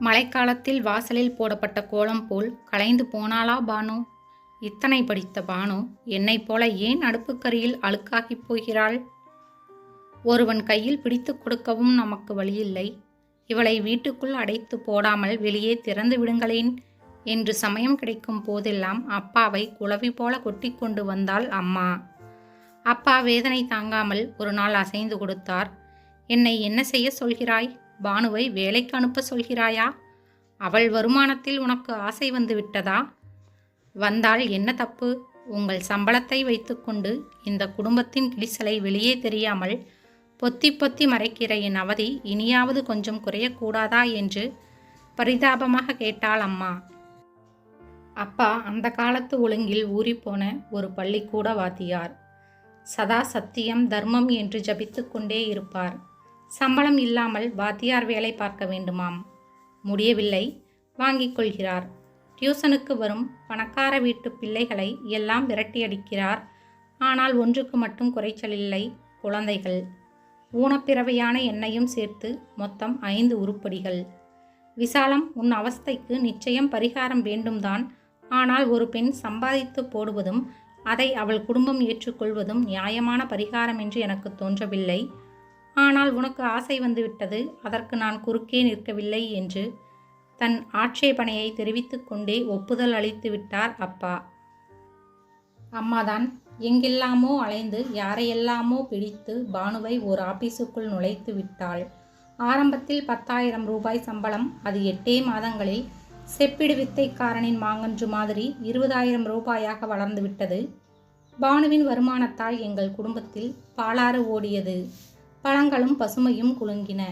மழைக்காலத்தில் வாசலில் போடப்பட்ட கோலம் போல் கலைந்து போனாளா பானு? இத்தனை படித்த பானு என்னைப் போல ஏன் அடுப்புக்கரியில் அழுக்காகிப் போகிறாள்? ஒருவன் கையில் பிடித்து கொடுக்கவும் நமக்கு வழியில்லை. இவளை வீட்டுக்குள் அடைத்து போடாமல் வெளியே திறந்து விடுங்களேன் என்று சமயம் கிடைக்கும் போதெல்லாம் அப்பாவை குளவி போல கொட்டி கொண்டு வந்தாள் அம்மா. அப்பா வேதனை தாங்காமல் ஒரு நாள் அசைந்து கொடுத்தார். என்னை என்ன செய்ய சொல்கிறாய்? பானுவை வேலைக்கு அனுப்ப சொல்கிறாயா? அவள் வருமானத்தில் உனக்கு ஆசை வந்து விட்டதா? வந்தால் என்ன தப்பு? உங்கள் சம்பளத்தை வைத்துக்கொண்டு இந்த குடும்பத்தின் கிளிசலை வெளியே தெரியாமல் பொத்தி பொத்தி மறைக்கிற என் அவதி இனியாவது கொஞ்சம் குறையக்கூடாதா என்று பரிதாபமாக கேட்டாள் அம்மா. அப்பா அந்த காலத்து ஒழுங்கில் ஊறிப்போன ஒரு பள்ளிக்கூட வாத்தியார். சதா சத்தியம் தர்மம் என்று ஜபித்து கொண்டே இருப்பார். சம்பளம் இல்லாமல் வாத்தியார் வேலை பார்க்க வேண்டுமாம். முடியவில்லை. வாங்கிக் கொள்கிறார். டியூசனுக்கு வரும் பணக்கார வீட்டு பிள்ளைகளை எல்லாம் விரட்டியடிக்கிறார். ஆனால் ஒன்றுக்கு மட்டும் குறைச்சல் இல்லை. குழந்தைகள். ஊனப்பிறவையான எண்ணையும் சேர்த்து மொத்தம் ஐந்து உருப்படிகள். விசாலம் உன் அவஸ்தைக்கு நிச்சயம் பரிகாரம் வேண்டும்தான். ஆனால் ஒரு பெண் சம்பாதித்து போடுவதும் அதை அவள் குடும்பம் ஏற்றுக்கொள்வதும் நியாயமான பரிகாரம் என்று எனக்கு தோன்றவில்லை. ஆனால் உனக்கு ஆசை வந்துவிட்டது அதற்கு நான் குறுக்கே நிற்கவில்லை என்று. தன் ஆட்சேபனையை தெரிவித்து கொண்டே ஒப்புதல் அளித்து விட்டார் அப்பா. அம்மாதான் எங்கெல்லாமோ அலைந்து யாரையெல்லாமோ பிடித்து பானுவை ஒரு ஆபீஸுக்குள் நுழைத்து விட்டாள். ஆரம்பத்தில் பத்தாயிரம் ரூபாய் சம்பளம் அது எட்டே மாதங்களில் செப்பிடு வித்தைக்காரனின் மாங்கன்று மாதிரி இருபதாயிரம் ரூபாயாக வளர்ந்துவிட்டது. பானுவின் வருமானத்தால் எங்கள் குடும்பத்தில் பாலாறு ஓடியது. பழங்களும் பசுமையும் குலுங்கின.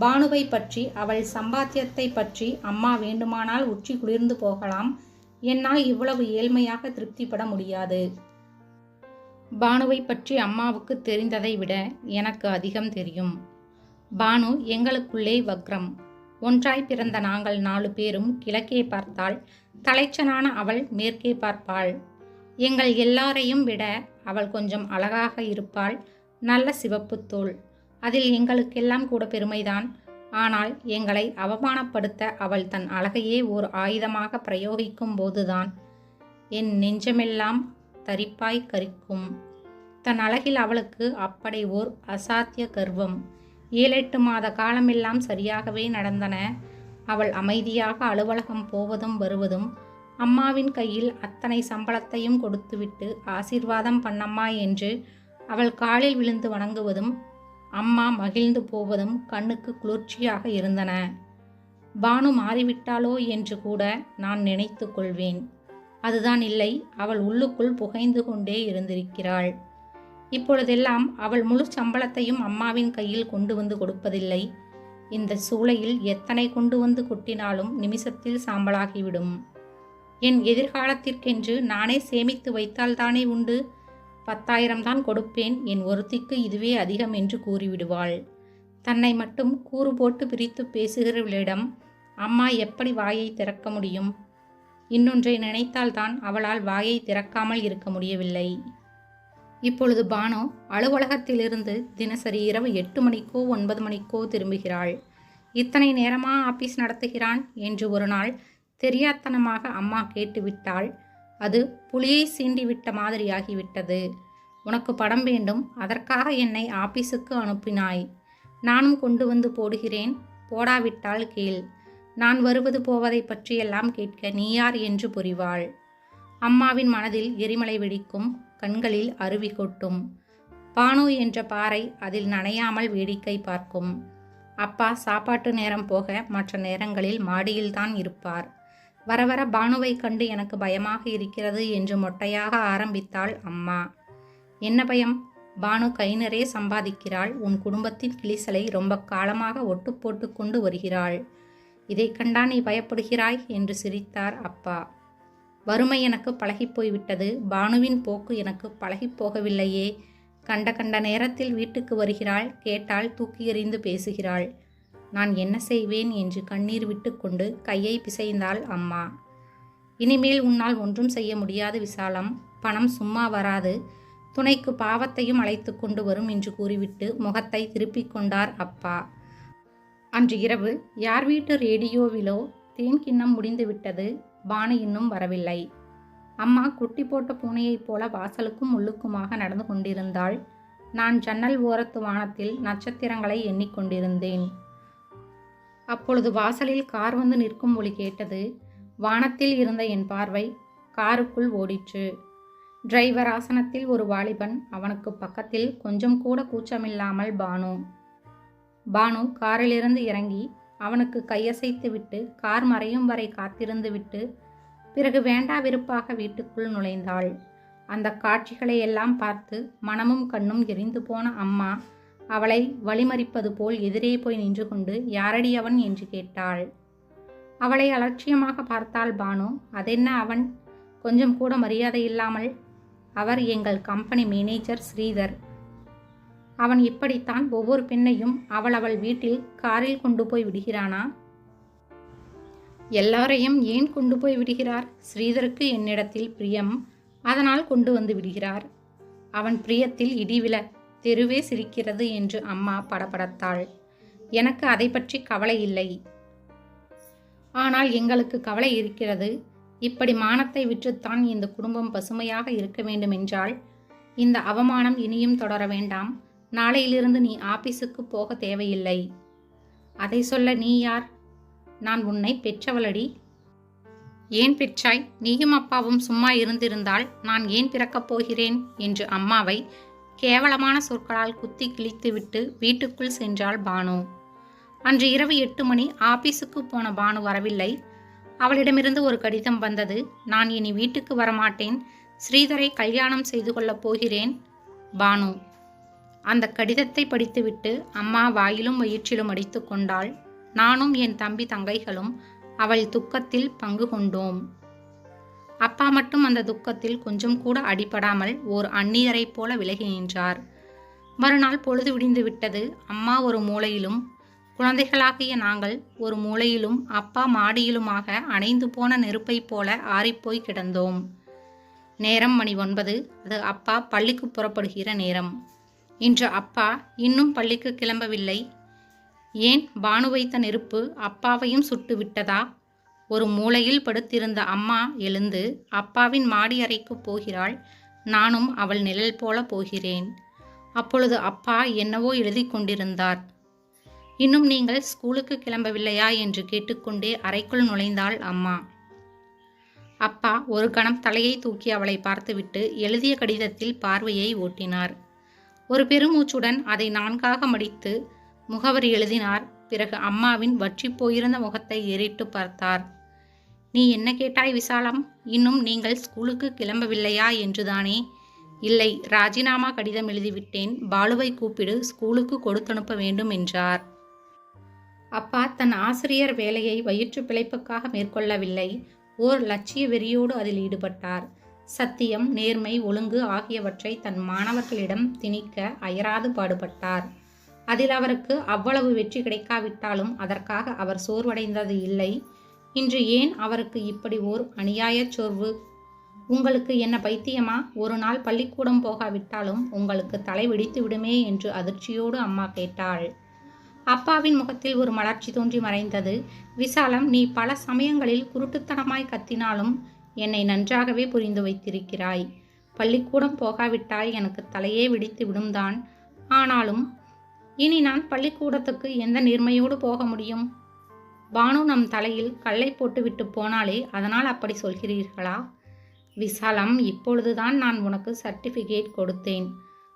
பானுவை பற்றி அவள் சம்பாத்தியத்தை பற்றி அம்மா வேண்டுமானால் உச்சி குளிர்ந்து போகலாம். என்னால் இவ்வளவு ஏழ்மையாக திருப்திப்பட முடியாது. பானுவை பற்றி அம்மாவுக்கு தெரிந்ததை விட எனக்கு அதிகம் தெரியும். பானு எங்களுக்குள்ளே வக்ரம். ஒன்றாய் பிறந்த நாங்கள் நாலு பேரும் கிழக்கே பார்த்தாள் தலைச்சனான அவள் மேற்கே பார்ப்பாள். எங்கள் எல்லாரையும் விட அவள் கொஞ்சம் அழகாக இருப்பாள். நல்ல சிவப்பு தோல் அதில் எங்களுக்கெல்லாம் கூட பெருமைதான். ஆனால் எங்களை அவமானப்படுத்த அவள் தன் அழகையே ஓர் ஆயுதமாக பிரயோகிக்கும் போதுதான். என் நெஞ்சமெல்லாம் தரிப்பாய் கரிக்கும். தன் அழகில் அவளுக்கு அப்படி ஓர் அசாத்திய கர்வம். ஏழெட்டு மாத காலமெல்லாம் சரியாகவே நடந்தன. அவள் அமைதியாக அலுவலகம் போவதும் வருவதும் அம்மாவின் கையில் அத்தனை சம்பளத்தையும் கொடுத்துவிட்டு ஆசீர்வாதம் பண்ணம்மா என்று அவள் காலில் விழுந்து வணங்குவதும் அம்மா மகிழ்ந்து போவதும் கண்ணுக்கு குளிர்ச்சியாக இருந்தன. பானு மாறிவிட்டாளோ என்று கூட நான் நினைத்து கொள்வேன். அதுதான் இல்லை அவள் உள்ளுக்குள் புகைந்து கொண்டே இருந்திருக்கிறாள். இப்பொழுதெல்லாம் அவள் முழு சம்பளத்தையும் அம்மாவின் கையில் கொண்டு வந்து கொடுப்பதில்லை. இந்த சூளையில் எத்தனை கொண்டு வந்து கொட்டினாலும் நிமிஷத்தில் சாம்பலாகிவிடும். என் எதிர்காலத்திற்கென்று நானே சேமித்து வைத்தால்தானே உண்டு? பத்தாயிரம் தான் கொடுப்பேன் என் ஒருத்திக்கு இதுவே அதிகம் என்று கூறிவிடுவாள். தன்னை மட்டும் கூறு போட்டு பிரித்து பேசுகிறவளிடம் அம்மா எப்படி வாயை திறக்க முடியும்? இன்னொன்றை நினைத்தால்தான் அவளால் வாயை திறக்காமல் இருக்க முடியவில்லை. இப்பொழுது பானு அலுவலகத்திலிருந்து தினசரி இரவு எட்டு மணிக்கோ ஒன்பது மணிக்கோ திரும்புகிறாள். இத்தனை நேரமா ஆபீஸ் நடத்துகிறான்? என்று ஒரு நாள் தெரியாத்தனமாக அம்மா கேட்டுவிட்டாள். அது புலியை சீண்டிவிட்ட மாதிரியாகிவிட்டது. உனக்கு படம் வேண்டும் அதற்காக என்னை ஆபீஸுக்கு அனுப்பினாய். நானும் கொண்டு வந்து போடுகிறேன் போடாவிட்டால் கேள். நான் வருவது போவதை பற்றியெல்லாம் கேட்க நீ யார் என்று புரிவாள். அம்மாவின் மனதில் எரிமலை வெடிக்கும் கண்களில் அருவி கொட்டும். பானு என்ற பாறை அதில் நனையாமல் வேடிக்கை பார்க்கும். அப்பா சாப்பாட்டு நேரம் போக மற்ற நேரங்களில் மாடியில்தான் இருப்பார். வர வர பானுவை கண்டு எனக்கு பயமாக இருக்கிறது என்று மொட்டையாக ஆரம்பித்தாள் அம்மா. என்ன பயம்? பானு கை நிறைய சம்பாதிக்கிறாள். உன் குடும்பத்தின் கிளிசலை ரொம்ப காலமாக ஒட்டு போட்டு கொண்டு வருகிறாள். இதை கண்டா நீ பயப்படுகிறாய் என்று சிரித்தார் அப்பா. வறுமை எனக்கு பழகிப் போய்விட்டது. பானுவின் போக்கு எனக்கு பழகிப் போகவில்லையே. கண்ட கண்ட நேரத்தில் வீட்டுக்கு வருகிறாள். கேட்டால் தூக்கி எறிந்து பேசுகிறாள். நான் என்ன செய்வேன் என்று கண்ணீர் விட்டுக்கொண்டு கையை பிசைந்தாள் அம்மா. இனிமேல் உன்னால் ஒன்றும் செய்ய முடியாது விசாலம். பணம் சும்மா வராது. துணைக்கு பாவத்தையும் அழைத்து கொண்டு வரும் என்று கூறிவிட்டு முகத்தை திருப்பிக் கொண்டார் அப்பா. அன்று இரவு யார் வீட்டு ரேடியோவிலோ தேன் கிண்ணம் முடிந்துவிட்டது பானு இன்னும் வரவில்லை. அம்மா குட்டி போட்ட பூனையைப் போல வாசலுக்கும் உள்ளுக்குமாக நடந்து கொண்டிருந்தாள். நான் ஜன்னல் ஓரத்து வானத்தில் நட்சத்திரங்களை எண்ணிக்கொண்டிருந்தேன் அப்பொழுது வாசலில் கார் வந்து நிற்கும் ஒளி கேட்டது வானத்தில் இருந்த என் பார்வை காருக்குள் ஓடிற்று. டிரைவர் ஆசனத்தில் ஒரு வாலிபன் அவனுக்கு பக்கத்தில் கொஞ்சம் கூட கூச்சமில்லாமல் பானு. பானு காரிலிருந்து இறங்கி அவனுக்கு கையசைத்து விட்டு கார் மறையும் வரை காத்திருந்து விட்டு பிறகு வேண்டா விருப்பாக வீட்டுக்குள் நுழைந்தாள். அந்த காட்சிகளை எல்லாம் பார்த்து மனமும் கண்ணும் எரிந்து போன அம்மா அவளை வழிமறிப்பது போல் எதிரே போய் நின்று கொண்டு யாரடி அவன் என்று கேட்டாள். அவளை அலட்சியமாக பார்த்தாள் பானு. அதென்ன அவன்? கொஞ்சம் கூட மரியாதை இல்லாமல் அவர் எங்கள் கம்பெனி மேனேஜர் ஸ்ரீதர். அவன் இப்படித்தான் ஒவ்வொரு பெண்ணையும் அவள் அவள் வீட்டில் காரில் கொண்டு போய் விடுகிறானா? எல்லாரையும் ஏன் கொண்டு போய் விடுகிறார்? ஸ்ரீதருக்கு என்னிடத்தில் பிரியம். அதனால் கொண்டு வந்து விடுகிறார். அவன் பிரியத்தில் இடிவில தெருவே சிரிக்கிறது என்று அம்மா படபடத்தாள். எனக்கு அதை பற்றி கவலை இல்லை. ஆனால் எங்களுக்கு கவலை இருக்கிறது. இப்படி மானத்தை விற்றுத்தான் இந்த குடும்பம் பசுமையாக இருக்க வேண்டுமென்றால் இந்த அவமானம் இனியும் தொடர வேண்டாம். நாளையிலிருந்து நீ ஆபீஸுக்கு போக தேவையில்லை. அதை சொல்ல நீ யார்? நான் உன்னை பெற்றவளடி. ஏன் பெற்றாய்? நீயும் அப்பாவும் சும்மா இருந்திருந்தால் நான் ஏன் பிறக்கப் போகிறேன்? என்று அம்மாவை கேவலமான சொற்களால் குத்தி கிழித்துவிட்டு வீட்டுக்குள் சென்றாள் பானு. அன்று இரவு எட்டு மணி ஆபீஸுக்கு போன பானு வரவில்லை. அவளிடமிருந்து ஒரு கடிதம் வந்தது. நான் இனி வீட்டுக்கு வரமாட்டேன். ஸ்ரீதரை கல்யாணம் செய்து கொள்ளப் போகிறேன். பானு. அந்த கடிதத்தை படித்துவிட்டு அம்மா வாயிலும் வயிற்றிலும் அடித்து கொண்டாள். நானும் என் தம்பி தங்கைகளும் அவள் துக்கத்தில் பங்கு கொண்டோம். அப்பா மட்டும் அந்த துக்கத்தில் கொஞ்சம் கூட அடிபடாமல் ஓர் அந்நியரைப் போல விலகி நின்றார். மறுநாள் பொழுது விடிந்து விட்டது. அம்மா ஒரு மூலையிலும் குழந்தைகளாகிய நாங்கள் ஒரு மூலையிலும் அப்பா மாடியிலுமாக அணைந்து போன நெருப்பைப் போல ஆறிப்போய் கிடந்தோம். நேரம் மணி ஒன்பது. அது அப்பா பள்ளிக்கு புறப்படுகிற நேரம். இன்று அப்பா இன்னும் பள்ளிக்கு கிளம்பவில்லை. ஏன் பானு வைத்த நெருப்பு அப்பாவையும் சுட்டு விட்டதா? ஒரு மூலையில் படுத்திருந்த அம்மா எழுந்து அப்பாவின் மாடி அறைக்கு போகிறாள் நானும் அவள் நிழல் போல போகிறேன். அப்பொழுது அப்பா என்னவோ எழுதி கொண்டிருந்தார். இன்னும் நீங்கள் ஸ்கூலுக்கு கிளம்பவில்லையா என்று கேட்டுக்கொண்டே அறைக்குள் நுழைந்தாள் அம்மா. அப்பா ஒரு கணம் தலையை தூக்கி அவளை பார்த்துவிட்டு எழுதிய கடிதத்தில் பார்வையை ஓட்டினார். ஒரு பெருமூச்சுடன் அதை நான்காக மடித்து முகவரி எழுதினார். பிறகு அம்மாவின் வற்றி போயிருந்த முகத்தை ஏறிட்டு பார்த்தார். நீ என்ன கேட்டாய் விசாலம்? இன்னும் நீங்கள் ஸ்கூலுக்கு கிளம்பவில்லையா என்றுதானே? இல்லை ராஜினாமா கடிதம் எழுதிவிட்டேன். பாலுவை கூப்பிடு ஸ்கூலுக்கு கொடுத்தனுப்ப வேண்டும் என்றார். அப்பா தன் ஆசிரியர் வேலையை வயிற்று பிழைப்புக்காக மேற்கொள்ளவில்லை. ஓர் லட்சிய வெறியோடு அதில் ஈடுபட்டார். சத்தியம் நேர்மை ஒழுங்கு ஆகியவற்றை தன் மாணவர்களிடம் திணிக்க அயராது பாடுபட்டார். அதில் அவருக்கு அவ்வளவு வெற்றி கிடைக்காவிட்டாலும் அதற்காக அவர் சோர்வடைந்தது இல்லை. இன்று ஏன் அவருக்கு இப்படி ஓர் அநியாயச் சோர்வு? உங்களுக்கு என்ன பைத்தியமா? ஒரு நாள் பள்ளிக்கூடம் போகாவிட்டாலும் உங்களுக்கு தலை வெடித்து விடுமே என்று அதிர்ச்சியோடு அம்மா கேட்டாள். அப்பாவின் முகத்தில் ஒரு மலர்ச்சி தோன்றி மறைந்தது. விசாலம் நீ பல சமயங்களில் குருட்டுத்தனமாய் கத்தினாலும் என்னை நன்றாகவே புரிந்து வைத்திருக்கிறாய். பள்ளிக்கூடம் போகாவிட்டால் எனக்கு தலையே வெடித்து விடும்தான். ஆனாலும் இனி நான் பள்ளிக்கூடத்துக்கு எந்த நேர்மையோடு போக முடியும்? பானு நம் தலையில் கல்லை போட்டுவிட்டு போனாலே அதனால் அப்படி சொல்கிறீர்களா? விசாலம் இப்பொழுதுதான் நான் உனக்கு சர்டிஃபிகேட் கொடுத்தேன்.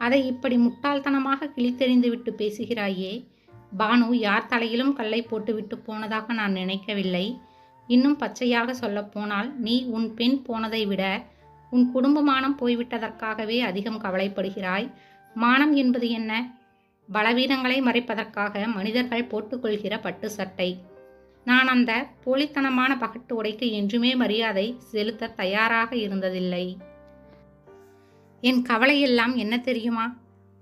அதை இப்படி முட்டாள்தனமாக கிழித்தெறிந்து விட்டு பேசுகிறாயே. பானு யார் தலையிலும் கல்லை போட்டுவிட்டு போனதாக நான் நினைக்கவில்லை. இன்னும் பச்சையாக சொல்லப்போனால் நீ உன் பெண் போனதை விட உன் குடும்ப மானம் போய்விட்டதற்காகவே அதிகம் கவலைப்படுகிறாய். மானம் என்பது என்ன? பலவீனங்களை மறைப்பதற்காக மனிதர்கள் போட்டுக்கொள்கிற பட்டு சட்டை. நான் அந்த போலித்தனமான பகட்டு உடைக்கு என்றுமே மரியாதை செலுத்த தயாராக இருந்ததில்லை. என் கவலையெல்லாம் என்ன தெரியுமா?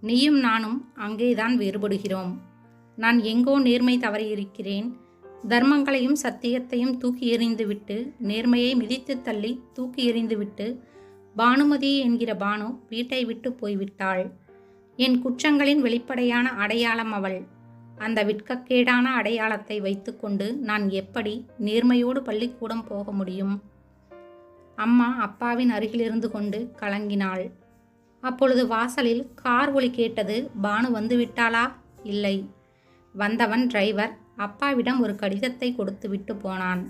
நீயும் நானும் அங்கேதான் வேறுபடுகிறோம். நான் எங்கோ நேர்மை தவறியிருக்கிறேன். தர்மங்களையும் சத்தியத்தையும் தூக்கி எறிந்துவிட்டு நேர்மையை மிதித்து தள்ளி தூக்கி எறிந்துவிட்டு பானுமதி என்கிற பானு வீட்டை விட்டு போய்விட்டாள். என் குற்றங்களின் வெளிப்படையான அடையாளம் அவள். அந்த விற்கக்கேடான அடையாளத்தை வைத்துக்கொண்டு நான் எப்படி நேர்மையோடு பள்ளிக்கூடம் போக முடியும்? அம்மா அப்பாவின் அருகிலிருந்து கொண்டு கலங்கினாள். அப்பொழுது வாசலில் கார் ஒலி கேட்டது பானு வந்து விட்டாளா? இல்லை. வந்தவன் டிரைவர் அப்பாவிடம் ஒரு கடிதத்தை கொடுத்து விட்டு போனான்.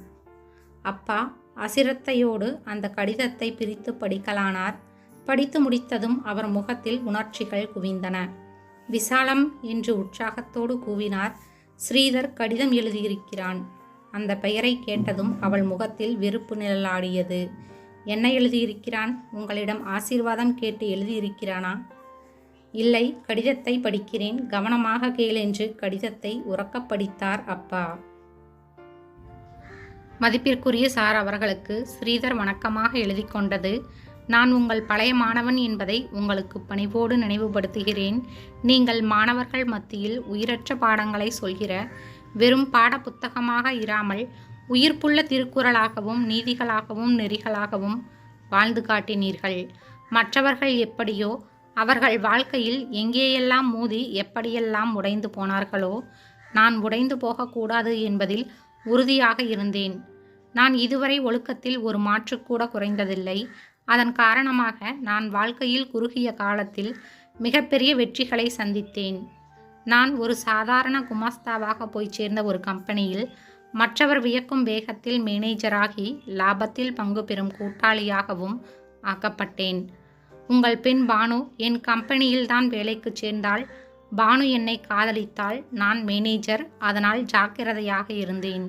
அப்பா அசிரத்தையோடு அந்த கடிதத்தை பிரித்து படிக்கலானார். படித்து முடித்ததும் அவர் முகத்தில் உணர்ச்சிகள் குவிந்தன. விசாலம் என்று உற்சாகத்தோடு கூவினார். ஸ்ரீதர் கடிதம் எழுதியிருக்கிறான். அந்த பெயரை கேட்டதும் அவள் முகத்தில் வெறுப்பு நிழலாடியது. என்ன எழுதியிருக்கிறான்? உங்களிடம் ஆசீர்வாதம் கேட்டு எழுதியிருக்கிறானா? இல்லை கடிதத்தை படிக்கிறேன். கவனமாக கேள் என்று கடிதத்தை உறக்கப் படித்தார் அப்பா. மதிப்பிற்குரிய சார் அவர்களுக்கு ஸ்ரீதர் வணக்கமாக எழுதி கொண்டது. நான் உங்கள் பழைய மாணவன் என்பதை உங்களுக்கு பணிவோடு நினைவுபடுத்துகிறேன். நீங்கள் மாணவர்கள் மத்தியில் உயிரற்ற பாடங்களை சொல்கிற வெறும் பாட புத்தகமாக இராமல் உயிர்ப்புள்ள திருக்குறளாகவும் நீதிகளாகவும் நெறிகளாகவும் வாழ்ந்து காட்டினீர்கள். மற்றவர்கள் எப்படியோ அவர்கள் வாழ்க்கையில் எங்கேயெல்லாம் மோதி எப்படியெல்லாம் உடைந்து போனார்களோ நான் உடைந்து போகக்கூடாது என்பதில் உறுதியாக இருந்தேன். நான் இதுவரை ஒழுக்கத்தில் ஒரு மாற்றுக்கூட குறைந்ததில்லை. அதன் காரணமாக நான் வாழ்க்கையில் குறுகிய காலத்தில் மிகப்பெரிய வெற்றிகளை சந்தித்தேன். நான் ஒரு சாதாரண குமாஸ்தாவாக போய் சேர்ந்த ஒரு கம்பெனியில் மற்றவர் வியக்கும் வேகத்தில் மேனேஜராகி லாபத்தில் பங்கு பெறும் கூட்டாளியாகவும் ஆக்கப்பட்டேன். உங்கள் பெண் பானு என் கம்பெனியில் தான் வேலைக்கு சேர்ந்தால் பானு என்னை காதலித்தால் நான் மேனேஜர் அதனால் ஜாக்கிரதையாக இருந்தேன்.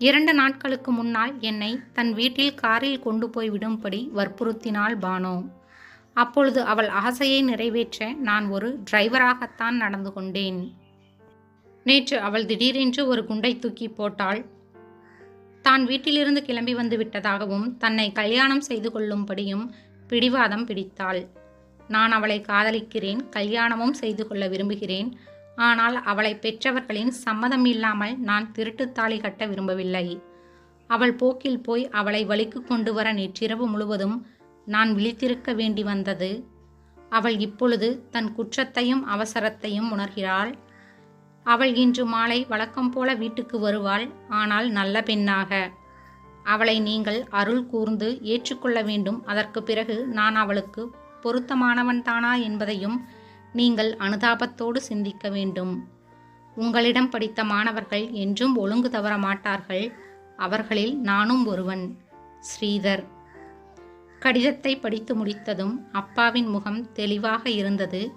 இரண்டு நாட்களுக்கு முன்னால் என்னை தன் வீட்டில் காரில் கொண்டு போய் விடும்படி வற்புறுத்தினாள் பானோ. அப்பொழுது அவள் ஆசையை நிறைவேற்ற நான் ஒரு டிரைவராகத்தான் நடந்து கொண்டேன். நேற்று அவள் திடீரென்று ஒரு குண்டை தூக்கி போட்டாள். தான் வீட்டிலிருந்து கிளம்பி வந்து விட்டதாகவும் தன்னை கல்யாணம் செய்து கொள்ளும்படியும் பிடிவாதம் பிடித்தாள். நான் அவளை காதலிக்கிறேன் கல்யாணமும் செய்து கொள்ள விரும்புகிறேன் ஆனால் அவளை பெற்றவர்களின் சம்மதம் இல்லாமல் நான் திருட்டுத்தாலி கட்ட விரும்பவில்லை. அவள் போக்கில் போய் அவளை வழிக்கு கொண்டு வர நேற்றிரவு முழுவதும் நான் விழித்திருக்க வேண்டி வந்தது. அவள் இப்பொழுது தன் குற்றத்தையும் அவசரத்தையும் உணர்கிறாள். அவள் இன்று மாலை வழக்கம் போல வீட்டுக்கு வருவாள் ஆனால் நல்ல பெண்ணாக. அவளை நீங்கள் அருள் கூர்ந்து ஏற்றுக்கொள்ள வேண்டும். அதற்கு பிறகு நான் அவளுக்கு பொருத்தமானவன் தானா என்பதையும் நீங்கள் அனுதாபத்தோடு சிந்திக்க வேண்டும். உங்களிடம் படித்த மாணவர்கள் என்றும் ஒழுங்கு தவற மாட்டார்கள். அவர்களில் நானும் ஒருவன் ஸ்ரீதர். கடிதத்தை படித்து முடித்ததும் அப்பாவின் முகம் தெளிவாக இருந்தது.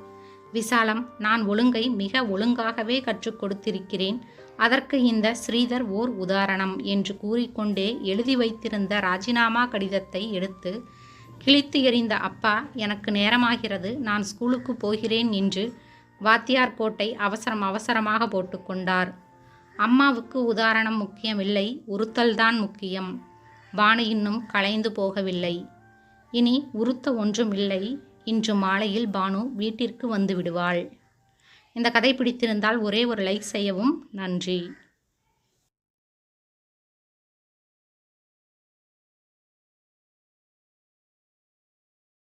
விசாலம் நான் ஒழுங்கை மிக ஒழுங்காகவே கற்றுக் கொடுத்திருக்கிறேன். அதற்கு இந்த ஸ்ரீதர் ஓர் உதாரணம் என்று கூறிக்கொண்டே எழுதி வைத்திருந்த ராஜினாமா கடிதத்தை எடுத்து கிழித்து எறிந்த அப்பா எனக்கு நேரமாகிறது நான் ஸ்கூலுக்கு போகிறேன் என்று வாத்தியார் கோட்டை அவசரம் அவசரமாக போட்டுக்கொண்டார் அம்மாவுக்கு உதாரணம் முக்கியமில்லை உறுத்தல்தான் முக்கியம். பானு இன்னும் களைந்து போகவில்லை. இனி உறுத்த ஒன்றும் இல்லை இன்று மாலையில் பானு வீட்டிற்கு வந்து விடுவாள். இந்த கதை பிடித்திருந்தால் ஒரே ஒரு லைக் செய்யவும் நன்றி.